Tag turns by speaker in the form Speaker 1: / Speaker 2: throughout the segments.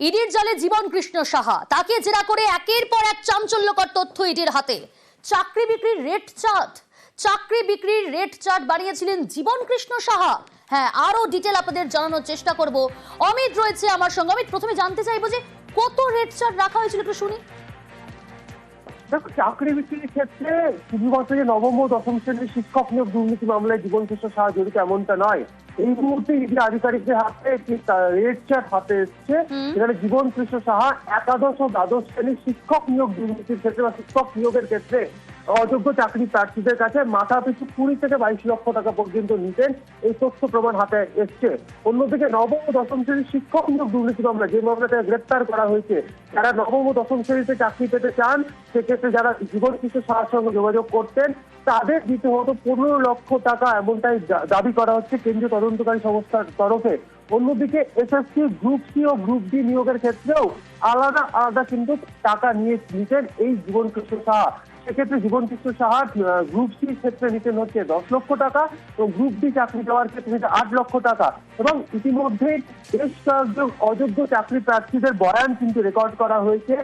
Speaker 1: ইডির জালে জীবন কৃষ্ণ সাহা। তাকে জেরা করে একের পর এক চাঞ্চল্যকর তথ্য ইডির হাতে। চাকরি বিক্রির রেট চার্ট। চাকরি বিক্রির রেট চার্ট বানিয়েছিলেন জীবন কৃষ্ণ সাহা। হ্যাঁ আরও ডিটেল আপনাদের জানানোর চেষ্টা করব। অমিত রয়েছে আমার সঙ্গে। অমিত, প্রথমে জানতে চাইব যে কত রেট চার্ট রাখা হয়েছিল একটু শুনি।
Speaker 2: দেখো, চাকরি বিক্রির ক্ষেত্রে শুধুমাত্র যে নবম ও দশম শ্রেণির শিক্ষক নিয়োগ দুর্নীতি মামলায় জীবন কৃষ্ণ সাহা জড়িত এমনটা নয়। এই মুহূর্তে ইডি আধিকারিকদের হাতে একটি রেড চার্ট হাতে এসছে। যেখানে জীবন কৃষ্ণ সাহা একাদশ ও দ্বাদশ শ্রেণির শিক্ষক নিয়োগ দুর্নীতির ক্ষেত্রে বা শিক্ষক নিয়োগের ক্ষেত্রে অযোগ্য চাকরি প্রার্থীদের কাছে মাথা পিছু কুড়ি থেকে বাইশ লক্ষ টাকা পর্যন্ত নিতেন এই তথ্য প্রমাণ হাতে এসছে অন্যদিকে নবম ও দশম শ্রেণির শিক্ষক নিয়োগ দুর্নীতি মামলা যে মামলাতে গ্রেপ্তার করা হয়েছে যারা নবম ও দশম শ্রেণীতে চাকরি পেতে চান সেক্ষেত্রে যারা জীবন কৃষ্ণ সাহার সঙ্গে যোগাযোগ করতেন তাদের দিতে হতো পনেরো লক্ষ টাকা এমনটাই দাবি করা হচ্ছে কেন্দ্রীয় তদন্তকারী সংস্থার তরফে। অন্যদিকে এসএসসি গ্রুপ সি ও গ্রুপ ডি নিয়োগের ক্ষেত্রেও আলাদা আলাদা কিন্তু টাকা নিয়ে নিতেন এই জীবন কৃষ্ণ সাহা। সেক্ষেত্রে জীবন কৃষ্ণ সাহা গ্রুপ সি ক্ষেত্রে নিতেন হচ্ছে দশ লক্ষ টাকা এবং গ্রুপ ডি চাকরি দেওয়ার ক্ষেত্রে নিতেন আট লক্ষ টাকা। এবং ইতিমধ্যে বেশ কয়েকজন অযোগ্য চাকরি প্রার্থীদের বয়ান কিন্তু রেকর্ড করা হয়েছে,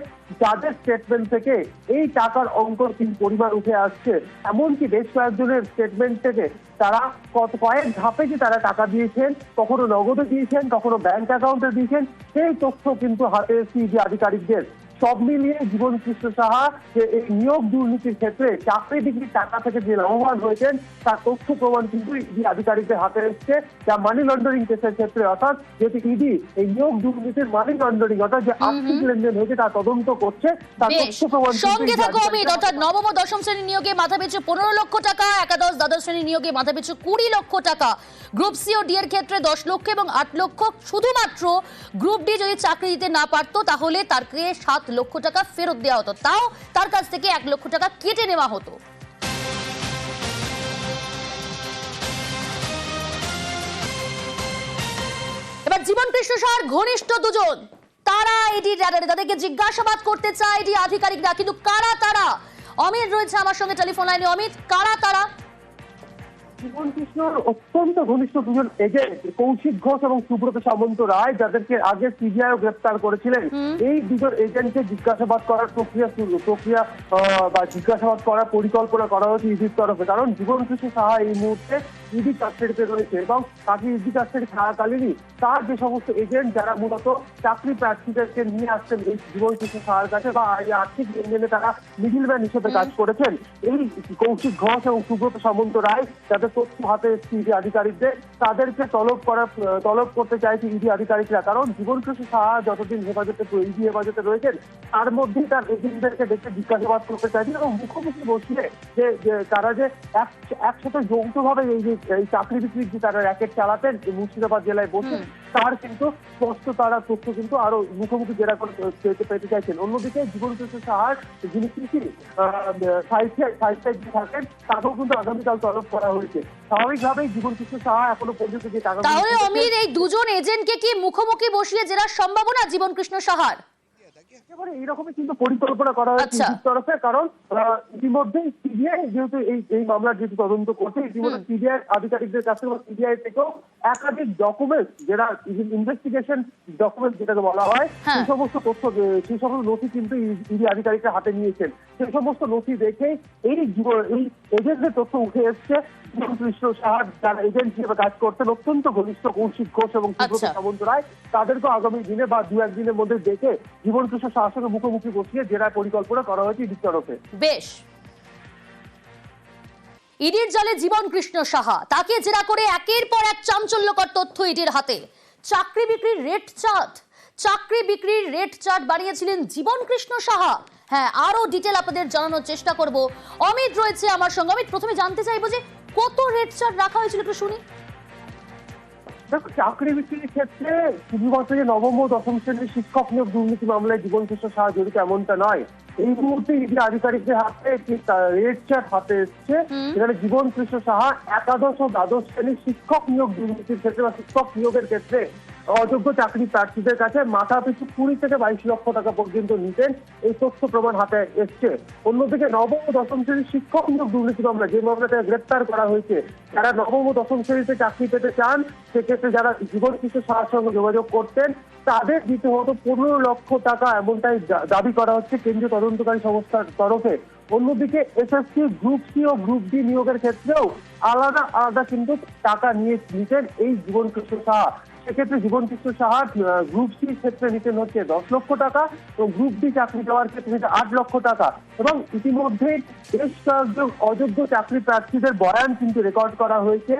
Speaker 2: যাদের স্টেটমেন্ট থেকে এই টাকার অঙ্ক কিন্তু পরিমাণ উঠে আসছে। এমনকি বেশ কয়েকজনের স্টেটমেন্ট থেকে তারা কত কয়েক ধাপে যে তারা টাকা দিয়েছেন, কখনো নগদে দিয়েছেন, কখনো ব্যাংক অ্যাকাউন্টে দিয়েছেন, সেই তথ্য কিন্তু হাতে সিডি আধিকারিকদের। সব মিলিয়ে জীবন কৃষ্ণ সাহা যে এই নিয়োগ দুর্নীতির ক্ষেত্রে চাকরি বিক্রির টাকা থেকে যে লাভবান হয়েছেন তার তথ্য প্রমাণ কিন্তু ইডি আধিকারিকদের হাতে এসছে যা মানি লন্ডারিং কেসের ক্ষেত্রে অর্থাৎ যেহেতু ইডি এই নিয়োগ দুর্নীতির মানি লন্ডারিং অর্থাৎ যে আর্থিক লেনদেন হয়েছে তা তদন্ত করছে তার তথ্য প্রমাণ
Speaker 1: সঙ্গে থাকো অমিত অর্থাৎ নবম ও দশম শ্রেণি নিয়োগে মাথা পিছু পনেরো লক্ষ টাকা একাদশ দ্বাদশ শ্রেণি নিয়োগে মাথা পিছু কুড়ি লক্ষ টাকা। গ্রুপ সি ও ডি এর ক্ষেত্রে দশ লক্ষ এবং আট লক্ষ শুধুমাত্র গ্রুপ ডি যদি চাকরি দিতে না পারতো তাহলে তাকে সাত লক্ষ টাকা ফেরত দেওয়া হতো। তাও তার কাছ থেকে এক লক্ষ টাকা কেটে নেওয়া হতো। এবার জীবন কৃষ্ণ সাহার ঘনিষ্ঠ দুজন। তারা এটি? তাদেরকে জিজ্ঞাসাবাদ করতে চায় এটি আধিকারিকরা। কিন্তু কারা তারা? অমিত রয়েছে আমার সঙ্গে, টেলিফোন লাইনে অমিত। কারা তারা?
Speaker 2: জীবন কৃষ্ণর অত্যন্ত ঘনিষ্ঠ দুজন এজেন্ট কৌশিক ঘোষ এবং সুব্রত সামন্ত রায় যাদেরকে আগে সিবিআই গ্রেপ্তার করেছিলেন। এই দুজন এজেন্টকে জিজ্ঞাসাবাদ করার প্রক্রিয়া শুরু প্রক্রিয়া আহ, বা জিজ্ঞাসাবাদ করার পরিকল্পনা করা হয়েছে ইডির তরফে। কারণ জীবন কৃষ্ণ সাহা এই মুহূর্তে ইডি কাস্টাডিতে রয়েছে এবং তাকে ইডি কাস্টাডি থাকাকালীনই তার যে সমস্ত এজেন্ট যারা মূলত চাকরি প্রার্থীদেরকে নিয়ে আসছেন এই জীবন কৃষ্ণ সাহার কাছে বা এই আর্থিক লেনদেনে তারা মিডিলম্যান হিসেবে কাজ করেছেন এই কৌশিক ঘোষ এবং সুব্রত সামন্ত রায় যাদের তথ্য হাতে এসছে ইডি আধিকারিকদের তাদেরকে তলব করার তলব করতে চাইছে ইডি আধিকারিকরা। কারণ জীবন কৃষ্ণ সাহা যতদিন হেফাজতে ইডি হেফাজতে রয়েছেন তার মধ্যেই তার এজেন্টদেরকে দেখে জিজ্ঞাসাবাদ করতে চাইছেন এবং মুখোমুখি বসিয়ে যে তারা যে এক- একসাথে যৌথভাবে এই যে এই চাকরি বিক্রির যে তারা র্যাকেট চালাতেন মুর্শিদাবাদ জেলায় বসে তার কিন্তু স্পষ্ট তারা তথ্য কিন্তু আরও মুখোমুখি জেরা করে পেতে চাইছেন। অন্যদিকে জীবন কৃষ্ণ সাহার যিনি কৃষি সাহিত্যে থাকেন তাকেও কিন্তু আগামীকাল তলব করা হয়েছে। স্বাভাবিকভাবেই জীবন কৃষ্ণ সাহা এখনও পর্যন্ত যে টাকা
Speaker 1: তাহলে অমিত এই দুজন এজেন্টকে কি মুখোমুখি বসিয়ে জেরার সম্ভাবনা জীবন কৃষ্ণ সাহার?
Speaker 2: একেবারে এইরকমই কিন্তু পরিকল্পনা করা হয়েছে
Speaker 1: আচ্ছা।
Speaker 2: তরফে কারণ আহ, ইতিমধ্যেই সিবিআই যেহেতু এই এই মামলার যেহেতু তদন্ত করছে ইতিমধ্যে সিবিআই আধিকারিকদের কাছে বা সিবিআই থেকেও একাধিক ডকুমেন্ট যেটা ইনভেস্টিগেশন ডকুমেন্ট যেটাকে বলা হয়
Speaker 1: হ্যাঁ।
Speaker 2: সেই সমস্ত তথ্য সেই সমস্ত নথি কিন্তু ইডি আধিকারিকরা হাতে নিয়েছেন সেই সমস্ত নথি দেখে এই এই এজেন্টদের তথ্য উঠে এসছে কৃষ্ণ সাহার যারা এজেন্ট হিসেবে কাজ করতেন অত্যন্ত ঘনিষ্ঠ কৌশিক ঘোষ এবং সুব্রত
Speaker 1: আচ্ছা।
Speaker 2: সামন্ত রায় তাদেরকে আগামী দিনে বা দু একদিনের মধ্যে জীবন কৃষ্ণ সাহার সঙ্গে মুখোমুখি বসিয়ে জেরার পরিকল্পনা করা হয়েছে ইডির তরফে।
Speaker 1: বেশ। ইডির জালে জীবন কৃষ্ণ সাহা তাকে জেরা করে একের পর এক চাঞ্চল্যকর তথ্য ইডির হাতে। চাকরি বিক্রির রেট চার্ট চাকরি বিক্রির রেট চার্ট বানিয়েছিলেন জীবন কৃষ্ণ সাহা। হ্যাঁ আরও ডিটেল আপনাদের জানানোর চেষ্টা করব। অমিত রয়েছে আমার সঙ্গে। অমিত প্রথমে জানতে চাইব যে কত রেড চার্ট রাখা হয়েছিল একটু শুনি।
Speaker 2: দেখো চাকরি বিক্রির ক্ষেত্রে শুধুমাত্র যে নবম ও দশম শ্রেণির শিক্ষক নিয়োগ দুর্নীতি মামলায় জীবন শেষ সাহায্য জড়িত এমনটা নয় এই মুহূর্তে ইডি আধিকারিকদের হাতে একটি রেড চার্ট হাতে এসছে। সেখানে জীবন কৃষ্ণ সাহা একাদশ ও দ্বাদশ শ্রেণির শিক্ষক নিয়োগ দুর্নীতির ক্ষেত্রে বা শিক্ষক নিয়োগের ক্ষেত্রে অযোগ্য চাকরি প্রার্থীদের কাছে মাথা পিছু কুড়ি থেকে বাইশ লক্ষ টাকা পর্যন্ত নিতেন এই তথ্য প্রমাণ হাতে এসছে। অন্যদিকে নবম দশম শ্রেণির শিক্ষক নিয়োগ দুর্নীতি মামলা যে মামলাতে গ্রেপ্তার করা হয়েছে, যারা নবম ও দশম শ্রেণীতে চাকরি পেতে চান, সেক্ষেত্রে যারা জীবন কৃষ্ণ সাহার সঙ্গে যোগাযোগ করতেন, তাদের দিতে হতো পনেরো লক্ষ টাকা এমনটাই দাবি করা হচ্ছে কেন্দ্রীয় তদন্তকারী সংস্থার তরফে। অন্যদিকে এসএসসি গ্রুপ সি ও গ্রুপ ডি নিয়োগের ক্ষেত্রেও আলাদা আলাদা কিন্তু টাকা নিয়ে নিতেন এই জীবন কৃষ্ণ সাহা সেক্ষেত্রে জীবন কৃষ্ণ সাহা গ্রুপ সি ক্ষেত্রে নিতেন হচ্ছে দশ লক্ষ টাকা এবং গ্রুপ ডি চাকরি দেওয়ার ক্ষেত্রে নিতে আট লক্ষ টাকা। এবং ইতিমধ্যে বেশ কয়েকজন অযোগ্য চাকরি প্রার্থীদের বয়ান কিন্তু রেকর্ড করা হয়েছে,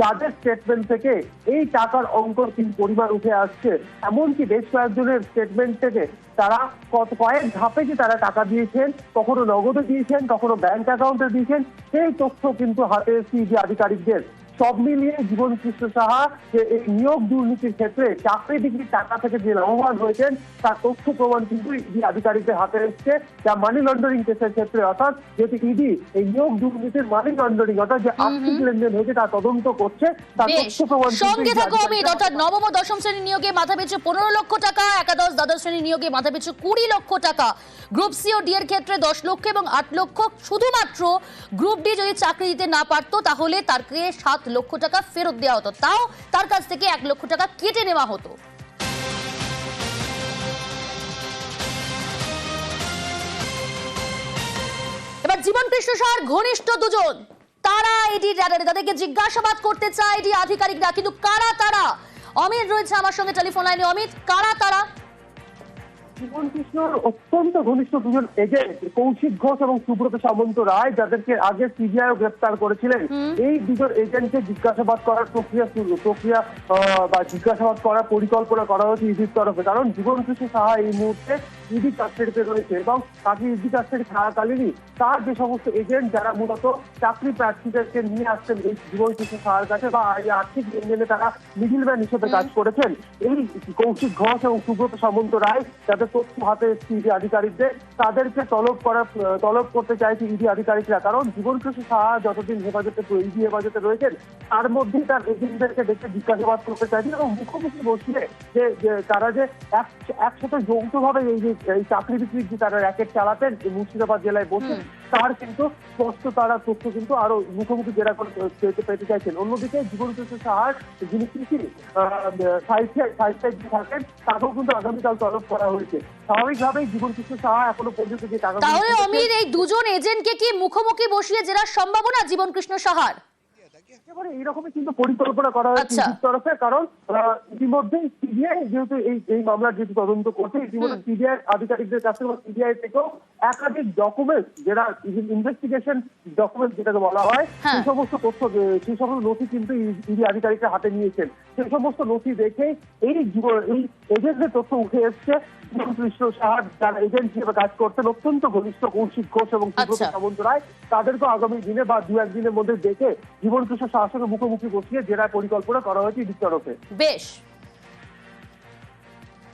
Speaker 2: যাদের স্টেটমেন্ট থেকে এই টাকার অঙ্ক কিন্তু পরিমাণ উঠে আসছে। এমনকি বেশ কয়েকজনের স্টেটমেন্ট থেকে তারা কত, কয়েক ধাপে যে তারা টাকা দিয়েছেন, কখনো নগদে দিয়েছেন, কখনো ব্যাংক অ্যাকাউন্টে দিয়েছেন, সেই তথ্য কিন্তু হাতে সিজি আধিকারিকদের। সব মিলিয়ে জীবন কৃষ্ণ সাহা যে এই নিয়োগ দুর্নীতির ক্ষেত্রে চাকরি বিক্রির টাকা থেকে যে লাভবান হয়েছেন তার তথ্য প্রমাণ কিন্তু ইডি আধিকারিকদের হাতে এসছে যা মানি লন্ডারিং কেসের ক্ষেত্রে অর্থাৎ যেহেতু ইডি এই নিয়োগ দুর্নীতির মানি লন্ডারিং অর্থাৎ যে আর্থিক লেনদেন হয়েছে তা তদন্ত করছে তার তথ্য প্রমাণ
Speaker 1: সঙ্গে থাকো অমিত অর্থাৎ নবম ও দশম শ্রেণি নিয়োগে মাথা পিছু পনেরো লক্ষ টাকা একাদশ দ্বাদশ শ্রেণি নিয়োগে মাথা পিছু কুড়ি লক্ষ টাকা। গ্রুপ সি ও ডি এর ক্ষেত্রে দশ লক্ষ এবং আট লক্ষ শুধুমাত্র গ্রুপ ডি যদি চাকরি দিতে না পারতো তাহলে তাকে সাত লক্ষ টাকা ফেরত দেওয়া হতো। তাও তার কাছ থেকে এক লক্ষ টাকা কেটে নেওয়া হতো। এবার জীবন কৃষ্ণ সাহার ঘনিষ্ঠ দুজন। তারা এটি তাদেরকে জিজ্ঞাসাবাদ করতে চায় এটি আধিকারিকরা। কিন্তু কারা তারা? অমিত রয়েছে আমার সঙ্গে, টেলিফোন লাইনে। অমিত, কারা তারা?
Speaker 2: জীবন কৃষ্ণর অত্যন্ত ঘনিষ্ঠ দুজন এজেন্ট কৌশিক ঘোষ এবং সুব্রত সামন্ত রায় যাদেরকে আগে সিবিআই গ্রেপ্তার করেছিলেন। এই দুজন এজেন্টকে জিজ্ঞাসাবাদ করার প্রক্রিয়া শুরু প্রক্রিয়া বা জিজ্ঞাসাবাদ করার পরিকল্পনা করা হয়েছে ইডির তরফে। কারণ জীবন কৃষ্ণ সাহা এই মুহূর্তে ইডি কাস্টাডিতে রয়েছে এবং তাকে ইডি কাস্টাডি থাকাকালীনই তার যে সমস্ত এজেন্ট যারা মূলত চাকরি প্রার্থীদেরকে নিয়ে আসছেন এই জীবন কৃষ্ণ সাহার কাছে বা এই আর্থিক লেনদেনে তারা মিডিলম্যান হিসেবে কাজ করেছেন। এই কৌশিক ঘোষ এবং সুব্রত সামন্ত রায় যাদের তথ্য হাতে ইডি আধিকারিকদের তাদেরকে তলব করা তলব করতে চাইছে ইডি আধিকারিকরা। কারণ জীবন কৃষ্ণ সাহা যতদিন হেফাজতে ইডি হেফাজতে রয়েছেন তার মধ্যেই তার এজেন্টদেরকে দেখে জিজ্ঞাসাবাদ করতে চাইছেন এবং মুখোমুখি বসিয়ে যে তারা যে এক- একসাথে যৌথভাবে এই যে এই চাকরি বিক্রির যে তারা র্যাকেট চালাতেন মুর্শিদাবাদ জেলায় বসে তার কিন্তু স্পষ্ট তারা তথ্য কিন্তু আরও মুখোমুখি জেরা করে পেতে চাইছেন। অন্যদিকে জীবন কৃষ্ণ সাহার যিনি কৃষি থাকেন তাকেও কিন্তু আগামীকাল তলব করা হয়েছে। স্বাভাবিকভাবেই জীবন কৃষ্ণ সাহা এখনও পর্যন্ত যে টাকা
Speaker 1: তাহলে অমিত এই দুজন এজেন্টকে কি মুখোমুখি বসিয়ে জেরার সম্ভাবনা জীবন কৃষ্ণ সাহার?
Speaker 2: একেবারে এইরকমই কিন্তু পরিকল্পনা করা হয়েছে
Speaker 1: আচ্ছা।
Speaker 2: তরফে কারণ আহ, ইতিমধ্যেই সিবিআই যেহেতু এই এই মামলার যেহেতু তদন্ত করছে ইতিমধ্যে সিবিআই আধিকারিকদের কাছে সিবিআই থেকেও একাধিক ডকুমেন্টস যেটা ইনভেস্টিগেশন ডকুমেন্ট যেটাকে বলা হয়
Speaker 1: হ্যাঁ।
Speaker 2: সেই সমস্ত তথ্য সেই সমস্ত নথি কিন্তু ইডি আধিকারিকরা হাতে নিয়েছেন সেই সমস্ত নথি দেখে এই এই এজেন্টদের তথ্য উঠে এসছে কৃষ্ণ সাহার যারা এজেন্ট হিসেবে কাজ করতেন অত্যন্ত ঘনিষ্ঠ কৌশিক ঘোষ এবং সুব্রত
Speaker 1: আচ্ছা।
Speaker 2: সামন্ত রায় তাদেরকে আগামী দিনে বা দু একদিনের মধ্যে দেখে জীবন কৃষ্ণ সাহার সঙ্গে মুখোমুখি বসিয়ে জেরা পরিকল্পনা করা হয়েছে তরফে
Speaker 1: বেশ